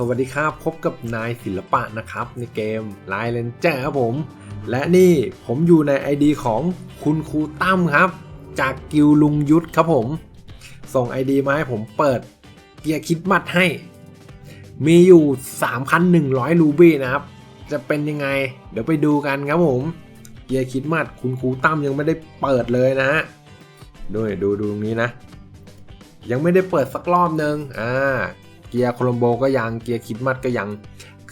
สวัสดีครับ พบกับนายศิลปะนะครับ ในเกม l i เลนเจอร์ครับผม และนี่ผมอยู่ใน ID ของคุณครูตั้มครับ จากกิลลุงยุทธครับผม ส่ง ID มาให้ผมเปิดเกียร์คิดมัดให้ มีอยู่ 3,100 รูบี้นะครับ จะเป็นยังไง เดี๋ยวไปดูกันครับผม เกียร์คิดมัดคุณครูตั้มยังไม่ได้เปิดเลยนะฮะดูดูดูตรงนี้นะ ยังไม่ได้เปิดสักรอบนึงอ่า เกียร์โคลมโบก็ยังเกียร์คิดมัดก็ยัง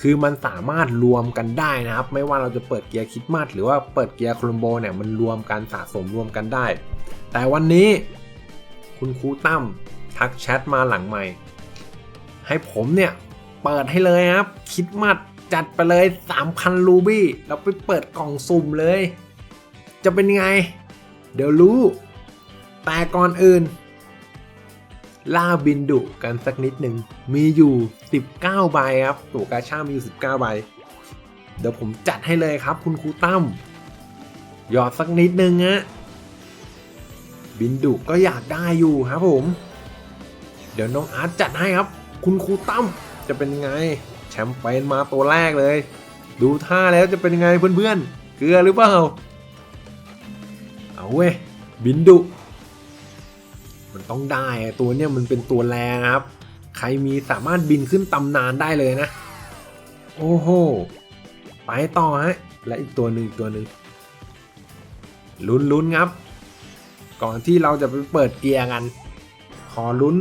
คือมันสามารถรวมกันได้นะครับ ไม่ว่าเราจะเปิดเกียร์คิดมัดหรือว่าเปิดเกียร์โคลมโบเนี่ยมันรวมกันสะสมรวมกันได้ แต่วันนี้คุณครูตั้มทักแชทมาหลังใหม่ ให้ผมเนี่ยเปิดให้เลยครับ คิดมัดจัดไปเลย 3,000 รูบี้เราไปเปิดกล่องสุ่มเลย จะเป็นไง เดี๋ยวรู้ แต่ก่อนอื่น ล่าบินดุกันสักนิดหนึ่ง มีอยู่ 19 ใบครับ ตัวกาชามีอยู่ 19 ใบ เดี๋ยวผมจัดให้เลยครับ คุณครูตั้ม หยอดสักนิดนึงฮะ บินดุก็อยากได้อยู่ครับผม เดี๋ยวน้องอาร์ตจัดให้ครับ คุณครูตั้มจะเป็นไง แชมเปญมาตัวแรกเลย ดูท่าแล้วจะเป็นไงเพื่อนๆ เกลือหรือเปล่า เอาเว้ย บินดุ มันต้องได้ตัวเนี้ยมันเป็นตัวแรงครับ ใครมีสามารถบินขึ้นตำนานได้เลยนะ โอ้โห ไปต่อฮะ และอีกตัวหนึ่งอีกตัวหนึ่งลุ้นลุ้นครับ ก่อนที่เราจะไปเปิดเกียร์กัน ขอลุ้น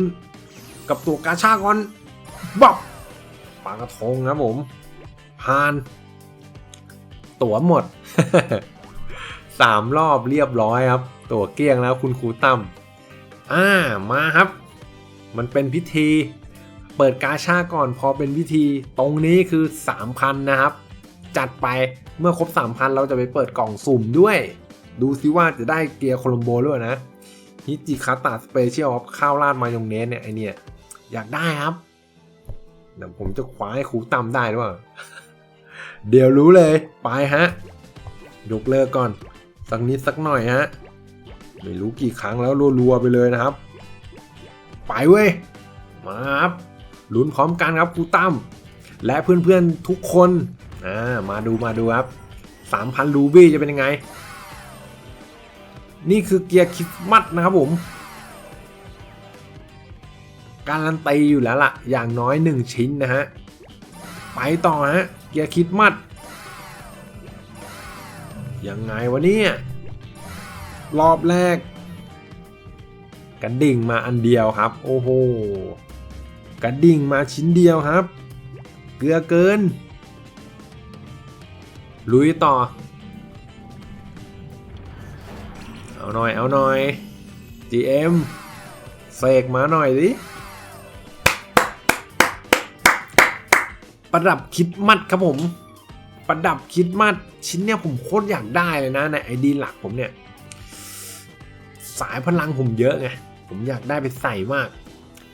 กับตัวกาชาก่อนบ๊อบปากระทงครับผมผ่าน ตั๋วหมดสามรอบเรียบร้อยครับ ตั๋วเกี้ยงแล้วคุณครูตั้ม อ่ามาครับ มันเป็นพิธี เปิดกาชาก่อนพอเป็นพิธีตรงนี้คือ 3,000 นะครับ จัดไปเมื่อครบ 3,000 เราจะไปเปิดกล่องสุ่มด้วย ดูซิว่าจะได้เกียร์โคลมโบด้วยนะฮิจิคาตาสเปเชียลครับข้าวราดมายองเนสเนี่ยไอเนี่ยอยากได้ครับเดี๋ยวผมจะคว้าให้ครูตำได้หรือเปล่าเดี๋ยวรู้เลย ไปฮะยกเลิกก่อน สักนิดสักหน่อยฮะ ไม่รู้กี่ครั้งแล้วรัวๆไปเลยนะครับ ไปเว้ย มาครับลุ้นพร้อมกันครับครูตั้มและเพื่อนๆทุกคนอ่ามาดูมาดูครับ 3,000 รูบี้จะเป็นยังไง นี่คือเกียร์คริสต์มัสนะครับผมการันตีอยู่แล้วล่ะ อย่างน้อย 1 ชิ้นนะฮะ ไปต่อฮะ เกียร์คริสต์มัสยังไงวะเนี่ย รอบแรก กระดิ่งมาอันเดียวครับ โอ้โหกระดิ่งมาชิ้นเดียวครับ เกลือเกิน ลุยต่อ เอาหน่อย เอาหน่อย GM เสกมาหน่อยสิประดับคิดมัดครับผม ประดับคิดมัดชิ้นเนี้ยผมโคตรอยากได้เลยนะในไอดีหลักผมเนี่ย สายพลังผมเยอะไง ผมอยากได้ไปใส่มาก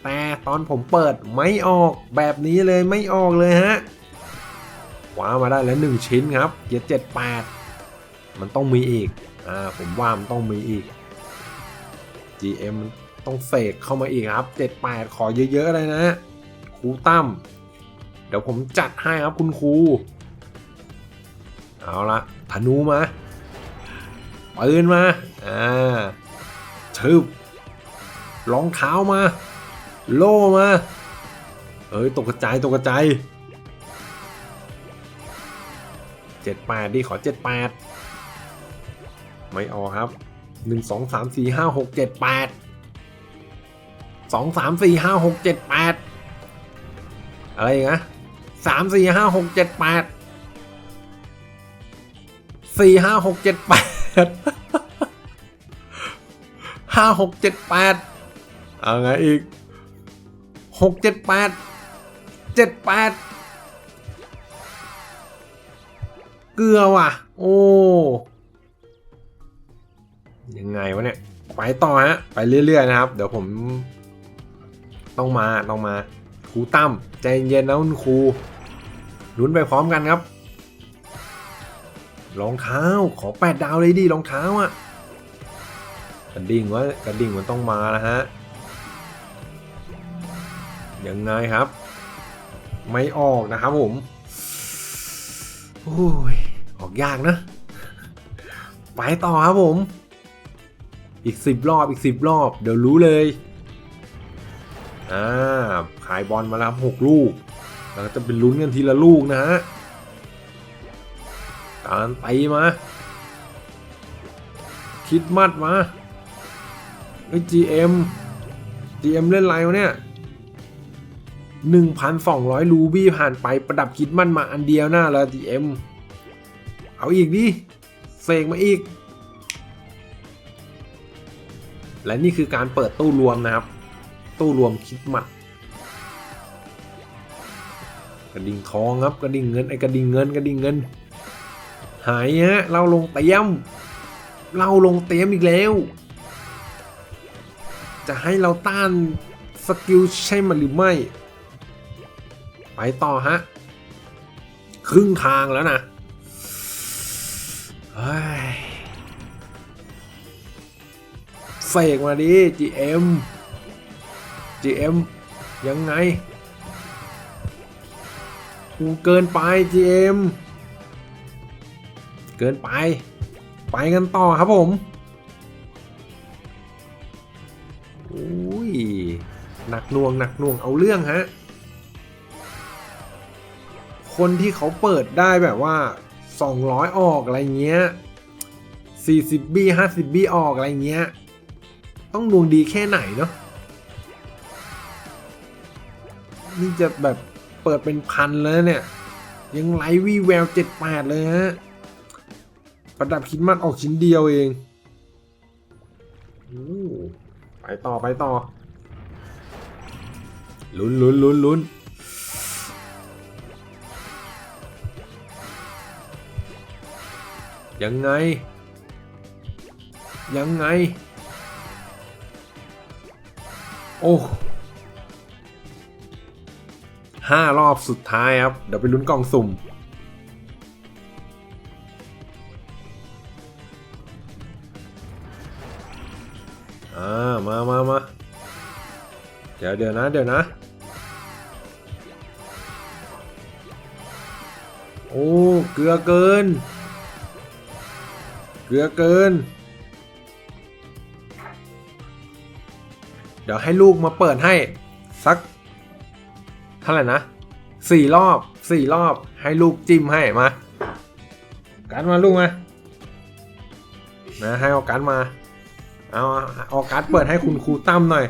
แต่ตอนผมเปิดไม่ออกแบบนี้เลยไม่ออกเลยฮะคว้ามาได้แล้วหนึ่งชิ้นครับเกียร์เจ็ดแปดมันต้องมีอีก อ่า ผมว่ามันต้องมีอีก GM ต้องเสกเข้ามาอีกครับเจ็ดแปดขอเยอะๆเลยนะครูตั้ม เดี๋ยวผมจัดให้ครับคุณครู เอาละธนูมาปืนมา อ่า ชืบรองเท้ามา โล่มา เอ้ยตกกระจายตกกระจายเจ็ดแปดดิขอเจ็ดแปดไม่ออกครับหนึ่งสองสามสี่ห้าหกเจ็ดแปดสองสามสี่ห้าหกเจ็ดแปดอะไรอย่างเงี้ยสามสี่ห้าหกเจ็ดแปดสี่ห้าหกเจ็ดแปด ห้าหกเจ็ดแปดเอาไงอีกหกเจ็ดแปดเจ็ดแปดเกลือว่ะ โอ้ยังไงวะเนี่ย ไปต่อฮะ ไปเรื่อยๆนะครับ เดี๋ยวผม ต้องมาต้องมา ครูตั้มใจเย็นๆนะคุณครูลุ้นไปพร้อมกันครับ รองเท้าขอแปดดาวเลยดิรองเท้าอะ กระดิ่งว่ากระดิ่งมันต้องมาแล้วฮะยังไงครับ ไม่ออกนะครับผมโอ้ยออกยากนะ ไปต่อครับผม อีกสิบรอบอีกสิบรอบ เดี๋ยวรู้เลยอ่าขายบอลมาแล้วหกลูกแล้วก็จะเป็นลุ้นกันทีละลูกนะฮะการไปมา คิดมัดมา ไอ้ GM GM เล่นไรวะเนี่ย1,200 รูบี้ผ่านไปประดับคิดมันมาอันเดียวหน้าล้ว GM เอาอีกดิเสกมาอีก และนี่คือการเปิดตู้รวมนะครับ ตู้รวมคิดมัดกระดิ่งทองครับกระดิ่งเงินไอ้กระดิ่งเงินกระดิ่งเงิน หายฮะเราลงเตียม เราลงเตียมอีกแล้ว จะให้เราต้านสกิลใช่มันหรือไม่ ไปต่อฮะ ครึ่งทางแล้วนะเฮ้เสกมาดิ GM GM ยังไงกูเกินไป GM เกินไป ไปกันต่อครับผม นักน่วงหนักน่วงเอาเรื่องฮะ คนที่เขาเปิดได้แบบว่า 200 ออกอะไรเงี้ย 40บี50บีออกอะไรเงี้ย ต้องดวงดีแค่ไหนเนาะ นี่จะแบบเปิดเป็นพันแล้วเนี่ย ยังไลฟ์วีแวว 78 เลยฮะ ประดับคิดมันออกชิ้นเดียวเองอู้ไปต่อไปต่อ ลุ้นลุ้นลุ้นลุ้นยังไง ยังไง โอ้ห้ารอบสุดท้ายครับ เดี๋ยวไปลุ้นกล่องสุ่ม อ่า มามามา เดี๋ยวเดี๋ยวนะเดี๋ยวนะ โอ้เกลือเกิน เกลือเกิน เดี๋ยวให้ลูกมาเปิดให้ สักเท่าไหร่นะสี่รอบสี่รอบให้ลูกจิ้มให้มากันมาลูกมานะให้เอากันมาเอาเอาการ์ดเปิดให้คุณครูตั้มหน่อย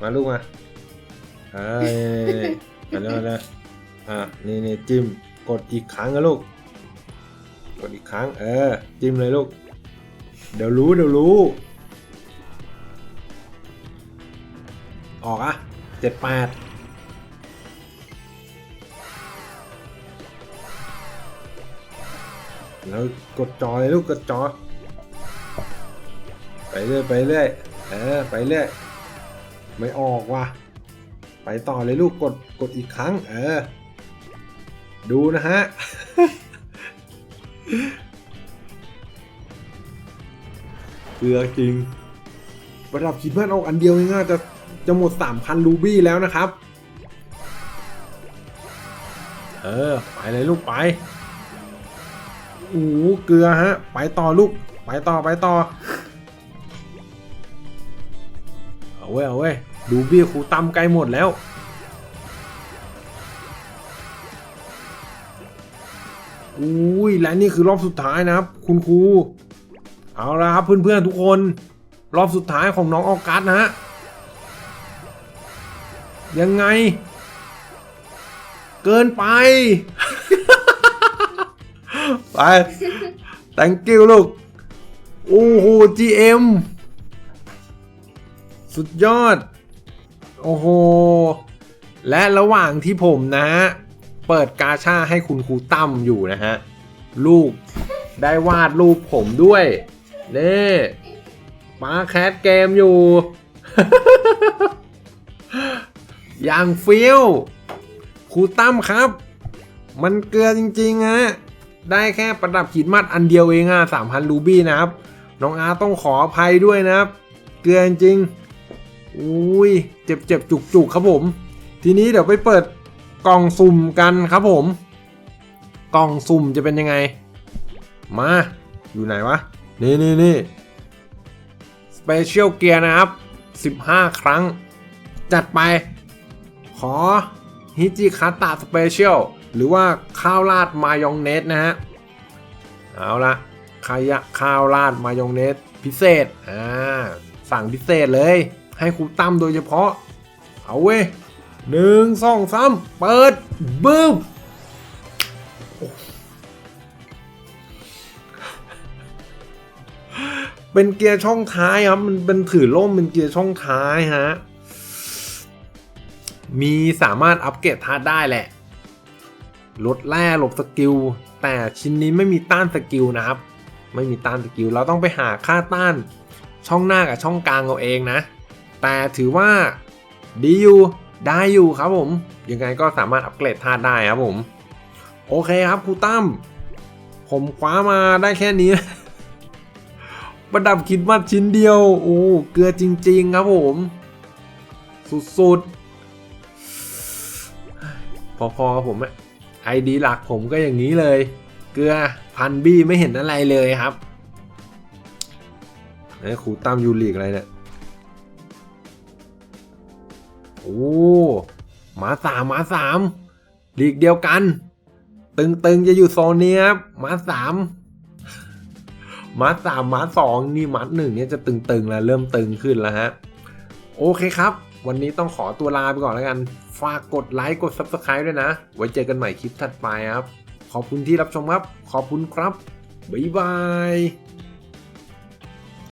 มาลูกมาเอ้ยมาเลยมาเลยอะนี่นี่จิ้มกดอีกครั้งนะลูก กดอีกครั้ง เออ จิ้มเลยลูก เดี๋ยวรู้เดี๋ยวรู้ ออกอะเจ็ดแปดแล้วกดจอเลยลูกกดจอ ไปเรื่อยไปเรื่อยเออไปเรื่อย ไม่ออกว่ะ ไปต่อเลยลูกกดกดอีกครั้ง เออ ดูนะฮะ เกลือจริง ประดับคิดเพื่อนออกอันเดียวง่ายๆจะจะหมด 3,000 รูบี้แล้วนะครับ เออ ไปเลยลูกไปโอ้โหเกลือฮะ ไปต่อลูก ไปต่อไปต่อ เอาเว้ยเอาเว้ยดูบี้ครูตำใกล้หมดแล้วอุ้ยและนี่คือรอบสุดท้ายนะครับ คุณครูเอาละครับเพื่อนๆทุกคน รอบสุดท้ายของน้องออกัสนะฮะยังไง เกินไป ไป thank you ลูก โอ้โห GM สุดยอด โอ้โห และระหว่างที่ผมนะฮะเปิดกาชาให้คุณครูตั้มอยู่นะฮะ ลูกได้วาดรูปผมด้วยนี่มาแคสเกมอยู่ อย่างฟิลครูตั้มครับ มันเกลือจริงๆฮะได้แค่ประดับขีดมัดอันเดียวเองอะสามพันรูบี้นะครับ น้องอาร์ต้องขออภัยด้วยนะครับ เกลือจริง อุ้ยเจ็บเจ็บจุกจุกๆครับผม ทีนี้เดี๋ยวไปเปิดกล่องสุ่มกันครับผม กล่องสุ่มจะเป็นยังไง มา อยู่ไหนวะ นี่นี่นี่สเปเชียลเกียร์นะครับ 15 ครั้ง จัดไป ขอฮิจิคาตะสเปเชียลหรือว่าข้าวราดมายองเนสนะฮะ เอาละขยะข้าวราดมายองเนสพิเศษ อ่า สั่งพิเศษเลย ให้ครูตั้มโดยเฉพาะ เอาเว้ยหนึ่งสองสามเปิดบึ้มเป็นเกียร์ช่องท้ายครับ มันเป็นถือล่มเป็นเกียร์ช่องท้ายฮะ มีสามารถอัปเกรดท่าได้แหละลดแร่หลบสกิล แต่ชิ้นนี้ไม่มีต้านสกิลนะครับ ไม่มีต้านสกิล เราต้องไปหาค่าต้านช่องหน้ากับช่องกลางเอาเองนะ แต่ถือว่าดีอยู่ได้อยู่ครับผม ยังไงก็สามารถอัปเกรดท่าได้ครับผม โอเคครับครูตั้มผมคว้ามาได้แค่นี้ ประดับคิดมัดชิ้นเดียว โอ้เกลือจริง ๆ ครับผม สุดๆ พอๆกับผมอะไอดีหลักผมก็อย่างนี้เลย เกลือพันบี้ไม่เห็นอะไรเลยครับไอ้ครูตั้มยูริกอะไรเนี่ย โอ้หมาสามหมาสามลีกเดียวกัน ตึงๆจะอยู่โซนนี้ครับหมาสามหมาสามหมาสองนี่หมาหนึ่งเนี่ยจะตึงๆแล้วเริ่มตึงขึ้นแล้วฮะโอเคครับ วันนี้ต้องขอตัวลาไปก่อนแล้วกัน ฝากกดไลค์กด Subscribe ด้วยนะ ไว้เจอกันใหม่คลิปถัดไปครับ ขอบคุณที่รับชมครับ ขอบคุณครับ บ๊ายบาย